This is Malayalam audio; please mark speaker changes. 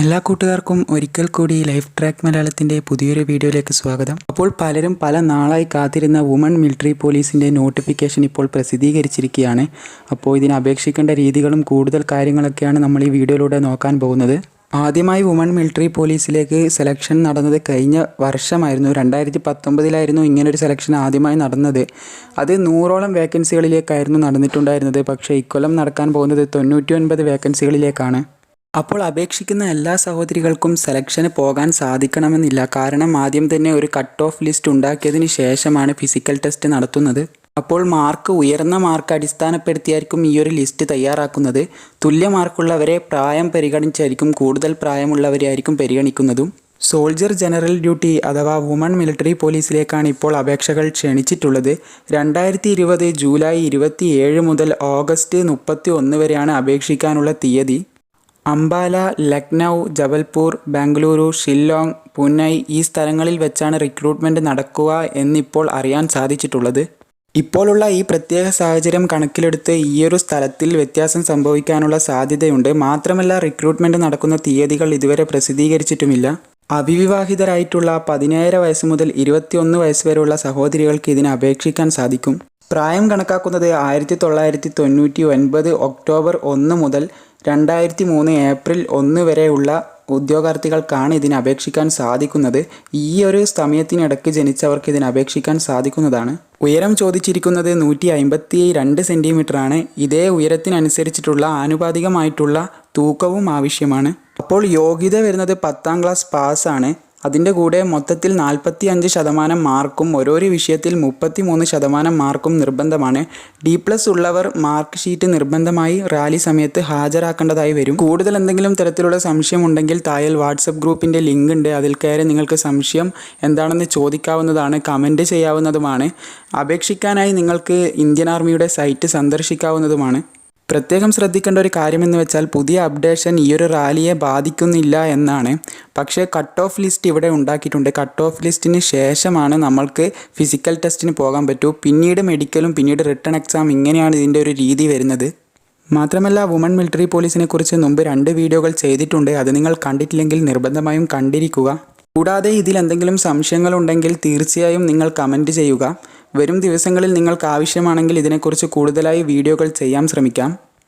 Speaker 1: എല്ലാ കൂട്ടുകാർക്കും ഒരിക്കൽ കൂടി ലൈഫ് ട്രാക്ക് മലയാളത്തിന്റെ പുതിയൊരു വീഡിയോയിലേക്ക് സ്വാഗതം. അപ്പോൾ പലരും പല നാളായി കാത്തിരുന്ന വുമൺ മിലിറ്ററി പോലീസിന്റെ നോട്ടിഫിക്കേഷൻ ഇപ്പോൾ പ്രസിദ്ധീകരിച്ചിരിക്കുകയാണ്. അപ്പോൾ ഇതിന് അപേക്ഷിക്കേണ്ട രീതികളും കൂടുതൽ കാര്യങ്ങളൊക്കെയാണ് നമ്മൾ ഈ വീഡിയോയിലൂടെ നോക്കാൻ പോകുന്നത്. ആദ്യമായി വുമൺ മിലിറ്ററി പോലീസിലേക്ക് സെലക്ഷൻ നടന്നത് കഴിഞ്ഞ വർഷമായിരുന്നു. രണ്ടായിരത്തി പത്തൊമ്പതിലായിരുന്നു ഇങ്ങനൊരു സെലക്ഷൻ ആദ്യമായി നടന്നത്. അത് നൂറോളം വേക്കൻസികളിലേക്കായിരുന്നു നടന്നിട്ടുണ്ടായിരുന്നത്. പക്ഷേ ഇക്കൊല്ലം നടക്കാൻ പോകുന്നത് തൊണ്ണൂറ്റി ഒൻപത് വേക്കൻസികളിലേക്കാണ്. അപ്പോൾ അപേക്ഷിക്കുന്ന എല്ലാ സഹോദരികൾക്കും സെലക്ഷന് പോകാൻ സാധിക്കണമെന്നില്ല. കാരണം ആദ്യം തന്നെ ഒരു കട്ട് ഓഫ് ലിസ്റ്റ് ഉണ്ടാക്കിയതിന് ശേഷമാണ് ഫിസിക്കൽ ടെസ്റ്റ് നടത്തുന്നത്. അപ്പോൾ മാർക്ക് ഉയർന്ന മാർക്ക് അടിസ്ഥാനപ്പെടുത്തിയായിരിക്കും ഈ ഒരു ലിസ്റ്റ് തയ്യാറാക്കുന്നത്. തുല്യ മാർക്കുള്ളവരെ പ്രായം പരിഗണിച്ചായിരിക്കും കൂടുതൽ പ്രായമുള്ളവരെ ആയിരിക്കും പരിഗണിക്കുന്നതും. സോൾജർ ജനറൽ ഡ്യൂട്ടി അഥവാ വുമൺ മിലിറ്ററി പോലീസിലേക്കാണ് ഇപ്പോൾ അപേക്ഷകൾ ക്ഷണിച്ചിട്ടുള്ളത്. രണ്ടായിരത്തി ഇരുപത് ജൂലൈ ഇരുപത്തിയേഴ് മുതൽ ഓഗസ്റ്റ് മുപ്പത്തി ഒന്ന് വരെയാണ് അപേക്ഷിക്കാനുള്ള തീയതി. അംബാല ലക്നൗ ജബൽപൂർ ബാംഗ്ലൂരു ഷില്ലോങ് പൂനെ ഈ സ്ഥലങ്ങളിൽ വെച്ചാണ് റിക്രൂട്ട്മെന്റ് നടക്കുക എന്നിപ്പോൾ അറിയാൻ സാധിച്ചിട്ടുള്ളത്. ഇപ്പോഴുള്ള ഈ പ്രത്യേക സാഹചര്യം കണക്കിലെടുത്ത് ഈയൊരു സ്ഥലത്തിൽ വ്യത്യാസം സംഭവിക്കാനുള്ള സാധ്യതയുണ്ട്. മാത്രമല്ല റിക്രൂട്ട്മെന്റ് നടക്കുന്ന തീയതികൾ ഇതുവരെ പ്രസിദ്ധീകരിച്ചിട്ടുമില്ല. അവിവിവാഹിതരായിട്ടുള്ള പതിനേഴര വയസ്സ് മുതൽ ഇരുപത്തിയൊന്ന് വയസ്സ് വരെയുള്ള സഹോദരികൾക്ക് ഇതിനെ അപേക്ഷിക്കാൻ സാധിക്കും. പ്രായം കണക്കാക്കുന്നത് ആയിരത്തി തൊള്ളായിരത്തി തൊണ്ണൂറ്റി ഒൻപത് ഒക്ടോബർ ഒന്ന് മുതൽ രണ്ടായിരത്തി മൂന്ന് ഏപ്രിൽ ഒന്ന് വരെയുള്ള ഉദ്യോഗാർത്ഥികൾക്കാണ് ഇതിന് അപേക്ഷിക്കാൻ സാധിക്കുന്നത്. ഈ ഒരു സമയത്തിനിടയ്ക്ക് ജനിച്ചവർക്ക് ഇതിന് അപേക്ഷിക്കാൻ സാധിക്കുന്നതാണ്. ഉയരം ചോദിച്ചിരിക്കുന്നത് നൂറ്റി അമ്പത്തി രണ്ട് സെന്റിമീറ്ററാണ് ഇതേ ഉയരത്തിനനുസരിച്ചിട്ടുള്ള ആനുപാതികമായിട്ടുള്ള തൂക്കവും ആവശ്യമാണ്. അപ്പോൾ യോഗ്യത വരുന്നത് പത്താം ക്ലാസ് പാസ്സാണ്. അതിന്റെ കൂടെ മൊത്തത്തിൽ നാൽപ്പത്തി അഞ്ച് ശതമാനം മാർക്കും ഓരോരോ വിഷയത്തിൽ മുപ്പത്തി മൂന്ന് ശതമാനം മാർക്കും നിർബന്ധമാണ്. ഡി പ്ലസ് ഉള്ളവർ മാർക്ക് ഷീറ്റ് നിർബന്ധമായി റാലി സമയത്ത് ഹാജരാക്കേണ്ടതായി വരും. കൂടുതൽ എന്തെങ്കിലും തരത്തിലുള്ള സംശയം ഉണ്ടെങ്കിൽ തായൽ വാട്സപ്പ് ഗ്രൂപ്പിന്റെ ലിങ്ക് ഉണ്ട്. അതിൽ കയറി നിങ്ങൾക്ക് സംശയം എന്താണെന്ന് ചോദിക്കാവുന്നതാണ് കമന്റ് ചെയ്യാവുന്നതുമാണ്. അപേക്ഷിക്കാനായി നിങ്ങൾക്ക് ഇന്ത്യൻ ആർമിയുടെ സൈറ്റ് സന്ദർശിക്കാവുന്നതുമാണ്. പ്രത്യേകം ശ്രദ്ധിക്കേണ്ട ഒരു കാര്യമെന്ന് വെച്ചാൽ പുതിയ അപ്ഡേഷൻ ഈ ഒരു റാലിയെ ബാധിക്കുന്നില്ല എന്നാണ്. പക്ഷേ കട്ട് ഓഫ് ലിസ്റ്റ് ഇവിടെ ഉണ്ടാക്കിയിട്ടുണ്ട്. കട്ട് ഓഫ് ലിസ്റ്റിന് ശേഷമാണ് നമ്മൾക്ക് ഫിസിക്കൽ ടെസ്റ്റിന് പോകാൻ പറ്റൂ. പിന്നീട് മെഡിക്കലും പിന്നീട് റിട്ടേൺ എക്സാം ഇങ്ങനെയാണ് ഇതിന്റെ ഒരു രീതി വരുന്നത്. മാത്രമല്ല വുമൺ മിലിറ്ററി പോലീസിനെ കുറിച്ച് മുമ്പ് രണ്ട് വീഡിയോകൾ ചെയ്തിട്ടുണ്ട്. അത് നിങ്ങൾ കണ്ടിട്ടില്ലെങ്കിൽ നിർബന്ധമായും കണ്ടിരിക്കുക. കൂടാതെ ഇതിൽ എന്തെങ്കിലും സംശയങ്ങളുണ്ടെങ്കിൽ തീർച്ചയായും നിങ്ങൾ കമന്റ് ചെയ്യുക. വരും ദിവസങ്ങളിൽ നിങ്ങൾക്ക് ആവശ്യമാണെങ്കിൽ ഇതിനെക്കുറിച്ച് കൂടുതലായി വീഡിയോകൾ ചെയ്യാൻ ശ്രമിക്കാം.